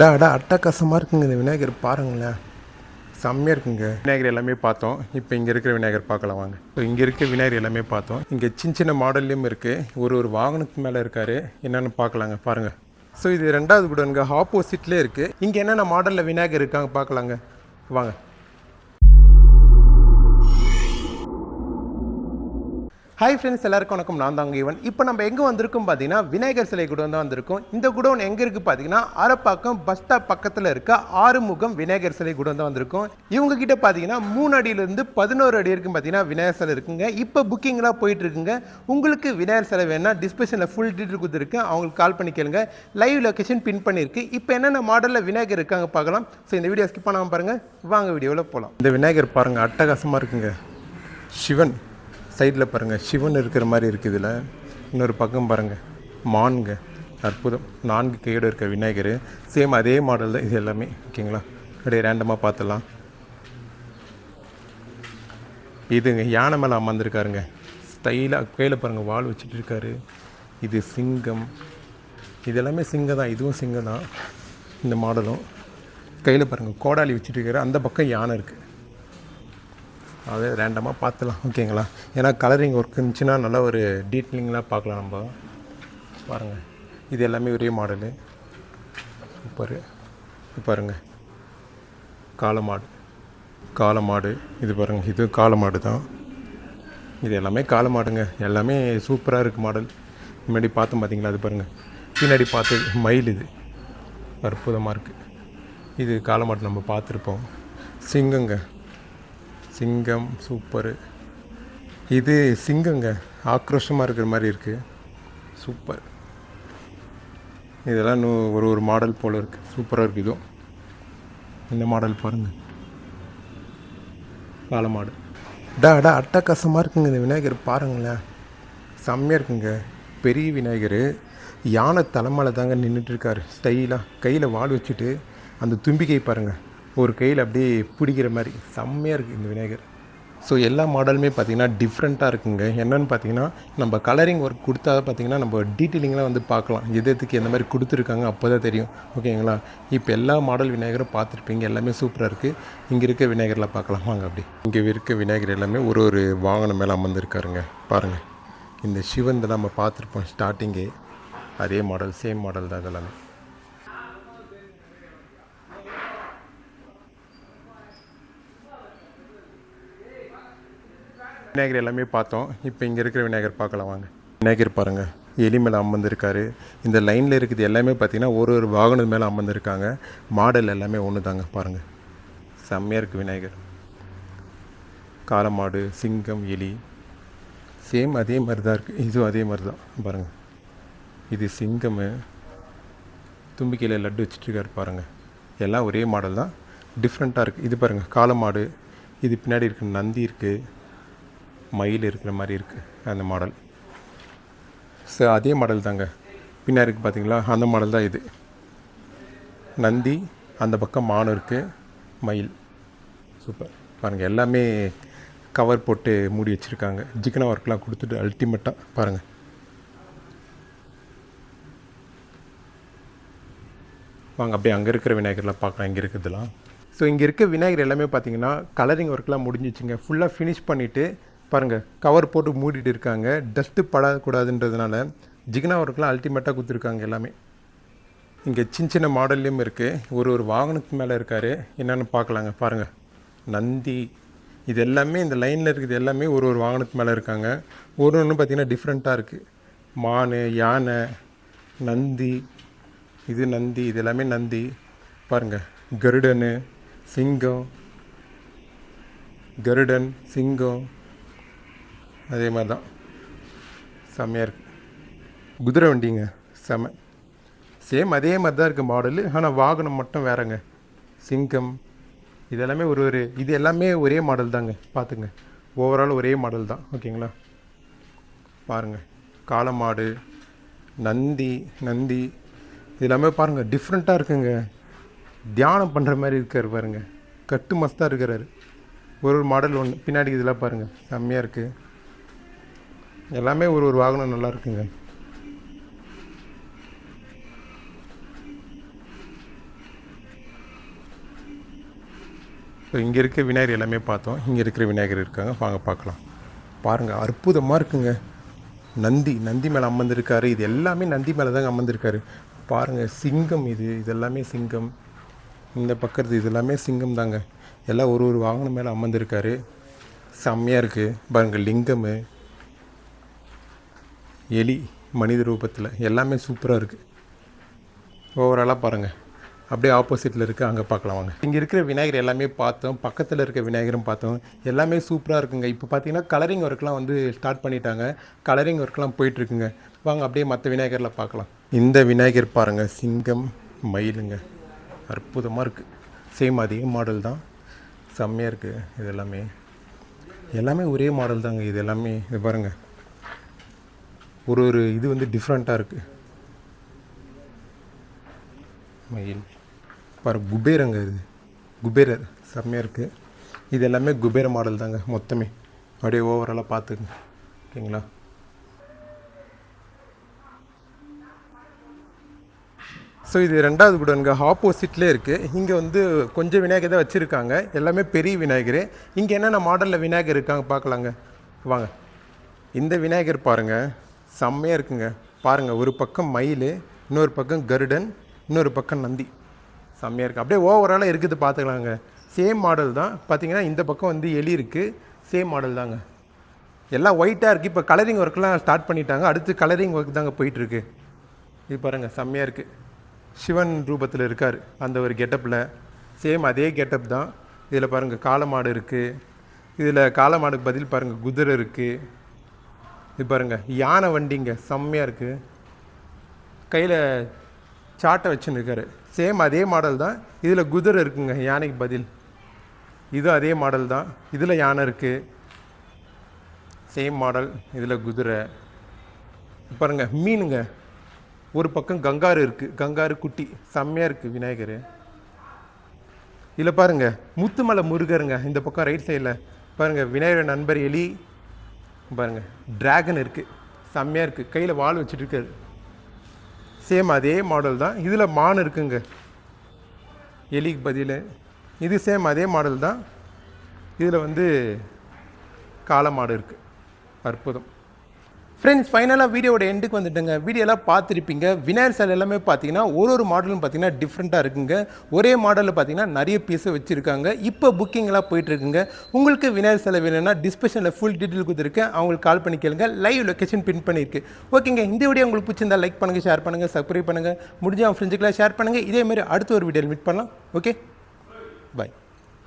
டா டா அட்டகாசமாக இருக்குங்க இந்த விநாயகர். பாருங்களேன். செம்மையாக இருக்குங்க. விநாயகர் எல்லாமே பார்த்தோம். இப்போ இங்கே இருக்கிற விநாயகர் பார்க்கலாம் வாங்க. ஸோ இங்கே இருக்க விநாயகர் எல்லாமே பார்த்தோம். இங்கே சின்ன சின்ன மாடல்லையும் இருக்குது ஒரு ஒரு வாகனத்து மேலே இருக்கார். என்னென்னு பார்க்கலாங்க. பாருங்கள் ஸோ இது ரெண்டாவது கூடங்க ஆப்போசிட்லேயே இருக்குது இங்கே என்னென்ன மாடலில் விநாயகர் இருக்காங்க பார்க்கலாங்க. வாங்க. ஹாய் ஃப்ரெண்ட்ஸ் எல்லாருக்கும் வணக்கம். நான் தாங்க ஈவன் இப்போ நம்ம எங்கே வந்திருக்கோம் பார்த்தீங்கன்னா விநாயகர் சிலை குடோன் தான் வந்திருக்கோம். இந்த குடோன் எங்கே இருக்குது பார்த்தீங்கன்னா அரப்பாக்கம் பஸ் ஸ்டாப் பக்கத்தில் இருக்க ஆறுமுகம் விநாயகர் சிலை குடோன் தான் வந்திருக்கோம். இவங்க கிட்ட பார்த்தீங்கன்னா மூணு அடியிலேருந்து பதினோரு அடி வரைக்கும் பார்த்தீங்கன்னா விநாயகர் சிலை இருக்குங்க. இப்போ புக்கிங்லாம் போயிட்டு இருக்குங்க உங்களுக்கு விநாயகர் சிலை வேணா டிஸ்கிரிப்ஷனில் ஃபுல் டீட்டெயில் கொடுத்துருக்கு. அவங்களுக்கு கால் பண்ணி கேளுங்க. லைவ் லொக்கேஷன் பின் பண்ணியிருக்கு. இப்போ என்னென்ன மாடலில் விநாயகர் இருக்காங்க பார்க்கலாம். ஸோ இந்த வீடியோ ஸ்கிப் பண்ணாமல் பாருங்கள் வாங்க வீடியோவில் போகலாம் இந்த விநாயகர் பாருங்கள் அட்டகாசமாக இருக்குங்க. சிவன். சைடில் பாருங்கள் சிவன் இருக்கிற மாதிரி இருக்குது இதில். இன்னொரு பக்கம் பாருங்கள் மான்ங்க. அற்புதம். நான்கு கையோடு இருக்க விநாயகர். சேம் அதே மாடல் தான் இது எல்லாமே. ஓகேங்களா அப்படியே ரேண்டமாக பார்த்துடலாம். இதுங்க யானை மேலே அமர்ந்துருக்காருங்க. ஸ்டைலாக கையில் பாருங்கள் வால் வச்சுட்டு இருக்காரு. இது சிங்கம். இது எல்லாமே சிங்கம் தான். இதுவும் சிங்கம் தான். இந்த மாடலும் கையில் பாருங்கள் கோடாலி வச்சுட்டு இருக்காரு. அந்த பக்கம் யானை இருக்குது அதே ரேண்டமாக பார்த்துலாம் ஓகேங்களா? ஏன்னா கலரிங் ஒர்க் இருந்துச்சுன்னா நல்லா ஒரு டீட்டெயிலிங்லாம் பார்க்கலாம் நம்ம. பாருங்கள் இது எல்லாமே ஒரே மாடலு சூப்பரு பாருங்கள் காலமாடு காலமாடு இது பாருங்கள் இது காலமாடு தான். இது எல்லாமே காலமாடுங்க எல்லாமே சூப்பராக இருக்குது மாடல் முன்னாடி பார்த்தோம் பார்த்தீங்களா அது பாருங்கள் பின்னாடி பார்த்து மயில் இது. அற்புதமாக இருக்குது இது காலமாட்டு நம்ம பார்த்துருப்போம். சிங்கங்க. சிங்கம் சூப்பரு. இது சிங்கங்க ஆக்ரோஷமாக இருக்கிற மாதிரி இருக்குது சூப்பர். இதெல்லாம் இன்னும் ஒரு ஒரு மாடல் போல் இருக்குது சூப்பராக இருக்குது இதுவும். இந்த மாடல் பாருங்கள் காளமாடு டா டா அட்டகாசமாக இருக்குங்க இந்த விநாயகர். பாருங்களேன். செம்மையாக இருக்குங்க. பெரிய விநாயகர். யானை தலைமையில தாங்க நின்றுட்டு இருக்கார். ஸ்டைலாக கையில் வாள் வச்சுட்டு அந்த தும்பிக்கை பாருங்கள் ஒரு கையில் அப்படியே பிடிக்கிற மாதிரி. செம்மையாக இருக்குது இந்த விநாயகர். ஸோ எல்லா மாடலுமே பார்த்திங்கன்னா டிஃப்ரெண்ட்டாக இருக்குங்க. என்னென்னு பார்த்தீங்கன்னா நம்ம கலரிங் ஒர்க் கொடுத்தா பார்த்தீங்கன்னா நம்ம டீட்டெயிலிங்லாம் வந்து பார்க்கலாம். எது எதுக்கு எந்த மாதிரி கொடுத்துருக்காங்க அப்போ தான் தெரியும் ஓகேங்களா இப்போ எல்லா மாடல் விநாயகரும் பார்த்துருப்பீங்க. எல்லாமே சூப்பராக இருக்குது இங்கே இருக்க விநாயகரில் பார்க்கலாம். வாங்க அப்படி. இங்கே இருக்க விநாயகர் எல்லாமே ஒரு ஒரு வாகனம் மேலே அமர்ந்துருக்காருங்க. பாருங்கள் இந்த சிவன் தான் நம்ம பார்த்துருப்போம் ஸ்டார்டிங்கே அதே மாடல் சேம் மாடல் தான் இதெல்லாமே. விநாயகர் எல்லாமே பார்த்தோம். இப்போ இங்கே இருக்கிற விநாயகர் பார்க்கலாம் வாங்க. விநாயகர் பாருங்கள் எலி மேலே அமர்ந்திருக்காரு. இந்த லைனில் இருக்குது எல்லாமே பார்த்தீங்கன்னா ஒரு ஒரு வாகனம் மேலே அமர்ந்திருக்காங்க. மாடல் எல்லாமே ஒன்று தாங்க பாருங்கள் செம்மையாக இருக்குது விநாயகர். காலமாடு சிங்கம் எலி. சேம் அதே மாதிரி தான் இருக்குது இதுவும் அதே மாதிரி தான் பாருங்கள் இது சிங்கம். தும்பிக்கையில் லட்டு வச்சுட்டுருக்காரு பாருங்கள் எல்லாம் ஒரே மாடல் தான். டிஃப்ரெண்ட்டாக இருக்குது இது பாருங்கள் காலமாடு இது பின்னாடி இருக்க. நந்தி இருக்குது மயில் இருக்கிற மாதிரி இருக்குது அந்த மாடல் ஸோ அதே மாடல் தாங்க. பின்னா இருக்குது பார்த்தீங்களா அந்த மாடல் தான் இது. நந்தி அந்த பக்கம் மானும் இருக்குது மயில். சூப்பர் பாருங்கள் எல்லாமே கவர் போட்டு மூடி வச்சுருக்காங்க. ஜிக்கன ஒர்க்லாம் கொடுத்துட்டு அல்டிமேட்டாக பாருங்கள் வாங்க அப்படியே அங்கே இருக்கிற விநாயகர்லாம் பார்க்கலாம் இங்கே இருக்கிறதுலாம். ஸோ இங்கே இருக்க விநாயகர் எல்லாமே பார்த்தீங்கன்னா கலரிங் ஒர்க்லாம் முடிஞ்சிச்சுங்க. ஃபுல்லாக ஃபினிஷ் பண்ணிவிட்டு பாருங்கள் கவர் போட்டு மூடிட்டு இருக்காங்க. டஸ்ட்டு படக்கூடாதுன்றதுனால ஜிக்னா ஒர்க்லாம் அல்டிமேட்டாக கொடுத்துருக்காங்க எல்லாமே. இங்கே சின்ன சின்ன மாடல்லையும் இருக்குது ஒரு ஒரு வாகனத்து மேலே இருக்கார். என்னென்னு பார்க்கலாங்க பாருங்கள் நந்தி. இது எல்லாமே இந்த லைனில் இருக்குது எல்லாமே ஒரு ஒரு வாகனத்து மேலே இருக்காங்க. ஒரு ஒன்று பார்த்திங்கன்னா டிஃப்ரெண்ட்டாக இருக்குது மான் யானை நந்தி. இது நந்தி இது எல்லாமே நந்தி. பாருங்கள் கருடனு சிங்கம். கருடன் சிங்கம். அதே மாதிரி தான். செம்மையாக இருக்குது குதிரை வண்டிங்க செம சேம் அதே மாதிரி தான் இருக்குது மாடலு ஆனால் வாகனம் மட்டும் வேறங்க. சிங்கம் இது எல்லாமே ஒரு ஒரு இது எல்லாமே ஒரே மாடல் தாங்க. பார்த்துங்க ஓவரால் ஒரே மாடல் தான். ஓகேங்களா? பாருங்கள் காளமாடு நந்தி நந்தி. இது எல்லாமே பாருங்கள் டிஃப்ரெண்ட்டாக இருக்குங்க. தியானம் பண்ணுற மாதிரி இருக்கார் பாருங்க. கட்டு மஸ்தாக இருக்கிறாரு. ஒரு ஒரு மாடல் ஒன்று பின்னாடி இதெல்லாம் பாருங்கள் செம்மையாக இருக்குது எல்லாமே ஒரு ஒரு வாகனம் நல்லா இருக்குங்க. ஸோ இங்கே இருக்க விநாயகர் எல்லாமே பார்த்தோம். இங்கே இருக்கிற விநாயகர் இருக்காங்க. வாங்க பார்க்கலாம். பாருங்கள் அற்புதமாக இருக்குங்க. நந்தி நந்தி மேலே அமர்ந்திருக்காரு. இது எல்லாமே நந்தி மேலே தாங்க அமர்ந்திருக்காரு. பாருங்கள் சிங்கம் இது. இது எல்லாமே சிங்கம். இந்த பக்கத்து இது எல்லாமே சிங்கம் தாங்க. எல்லாம் ஒரு ஒரு வாகனம் மேலே அமர்ந்திருக்காரு. செம்மையாக இருக்குது பாருங்கள் லிங்கமு. எலி மனித ரூபத்தில் எல்லாமே சூப்பராக இருக்குது ஓவராலாக பாருங்கள் அப்படியே ஆப்போசிட்டில் இருக்குது அங்கே பார்க்கலாம் வாங்க. இங்கே இருக்கிற விநாயகர் எல்லாமே பார்த்தோம். பக்கத்தில் இருக்க விநாயகரும் பார்த்தோம். எல்லாமே சூப்பராக இருக்குங்க. இப்போ பார்த்தீங்கன்னா கலரிங் ஒர்க்லாம் வந்து ஸ்டார்ட் பண்ணிட்டாங்க. கலரிங் ஒர்க்லாம் போயிட்டுருக்குங்க வாங்க அப்படியே மற்ற விநாயகரில் பார்க்கலாம். இந்த விநாயகர் பாருங்கள் சிங்கம் மயிலுங்க. அற்புதமாக இருக்குது சேம் அதே மாடல் தான். செம்மையாக இருக்குது இது எல்லாமே. எல்லாமே ஒரே மாடல் தாங்க. இது எல்லாமே. இது பாருங்கள் ஒரு ஒரு இது வந்து டிஃப்ரெண்ட்டாக இருக்குது மயில். பாரு குபேரங்க இது. குபேரர் செம்மையாக இருக்குது இது எல்லாமே குபேர மாடல் தாங்க மொத்தமே. அப்படியே ஓவராலாக பார்த்துக்குங்க. ஓகேங்களா? ஸோ இது ரெண்டாவது குடோனுங்க ஆப்போசிட்லேயே இருக்குது இங்கே வந்து கொஞ்சம் விநாயகர் தான் வச்சுருக்காங்க. எல்லாமே பெரிய விநாயகர். இங்கே என்னென்ன மாடலில் விநாயகர் இருக்காங்க பார்க்கலாங்க. வாங்க. இந்த விநாயகர் பாருங்கள் செம்மையாக இருக்குங்க. பாருங்கள் ஒரு பக்கம் மயில் இன்னொரு பக்கம் கருடன் இன்னொரு பக்கம் நந்தி. செம்மையாக இருக்குது அப்படியே ஓவராலாக இருக்குது பார்த்துக்கலாங்க. சேம் மாடல் தான். பார்த்தீங்கன்னா இந்த பக்கம் வந்து எலி இருக்குது சேம் மாடல் தாங்க. எல்லாம் ஒயிட்டாக இருக்குது இப்போ கலரிங் ஒர்க்லாம் ஸ்டார்ட் பண்ணிட்டாங்க. அடுத்து கலரிங் ஒர்க் தாங்க போயிட்டுருக்கு. இது பாருங்கள் செம்மையாக இருக்குது சிவன் ரூபத்தில் இருக்கார் அந்த ஒரு கெட்டப்பில் சேம் அதே கெட்டப் தான். இதில் பாருங்கள் காளமாடு இருக்குது இதில் காளமாடுக்கு பதில் பாருங்கள் குதிரை இருக்குது இது பாருங்கள் யானை வண்டிங்க செம்மையாக இருக்குது கையில் சாட்டை வச்சுன்னு இருக்காரு. சேம் அதே மாடல் தான். இதில் குதிரை இருக்குங்க யானைக்கு பதில். இது அதே மாடல் தான். இதில் யானை இருக்குது சேம் மாடல் இதில் குதிரை. பாருங்க மீனுங்க. ஒரு பக்கம் கங்காரு இருக்குது கங்காரு குட்டி. செம்மையாக இருக்குது விநாயகர். இதில் பாருங்க முத்துமலை முருகருங்க இந்த பக்கம் ரைட் சைடில் பாருங்கள் விநாயகர் நண்பர் எலி பாருங்க. டிராகன் இருக்குது செம்மையாக இருக்குது கையில் வாள் வச்சுட்டுருக்காரு சேம் அதே மாடல் தான். இதில் மான் இருக்குங்க. எலிக்கு பதில். இது சேம் அதே மாடல் தான். இதில் வந்து காளை மாடு இருக்குது அற்புதம். ஃப்ரெண்ட்ஸ் ஃபைனலாக வீடியோட எண்டுக்கு வந்துட்டுங்க. வீடியோலாம் பார்த்துருப்பீங்க. விநாயகர் சிலை எல்லாமே பார்த்தீங்கன்னா ஒரு ஒரு மாடலும் பார்த்தீங்கன்னா டிஃப்ரெண்ட்டாக இருக்குங்க. ஒரே மாடலில் பார்த்தீங்கன்னா நிறைய பீஸை வச்சுருக்காங்க. இப்போ புக்கிங்லாம் போயிட்டுருக்குங்க. உங்களுக்கு விநாயகர் சிலை வேணும்னா டிஸ்கிரிப்ஷனில் ஃபுல் டீட்டெயில் கொடுத்துருக்கேன். அவங்களுக்கு கால் பண்ணி கேளுங்க. லைவ் லொக்கேஷன் பின் பண்ணியிருக்கு. ஓகேங்க இந்த வீடியோ உங்களுக்கு பிடிச்சிருந்தா லைக் பண்ணுங்கள் ஷேர் பண்ணுங்கள் சப்ஸ்கிரைப் பண்ணுங்கள் முடிஞ்ச அவங்க ஃப்ரெண்ட்ஸுக்கெல்லாம் ஷேர் பண்ணுங்கள் இதே மாதிரி அடுத்த ஒரு வீடியோவில் மீட் பண்ணலாம். Okay bye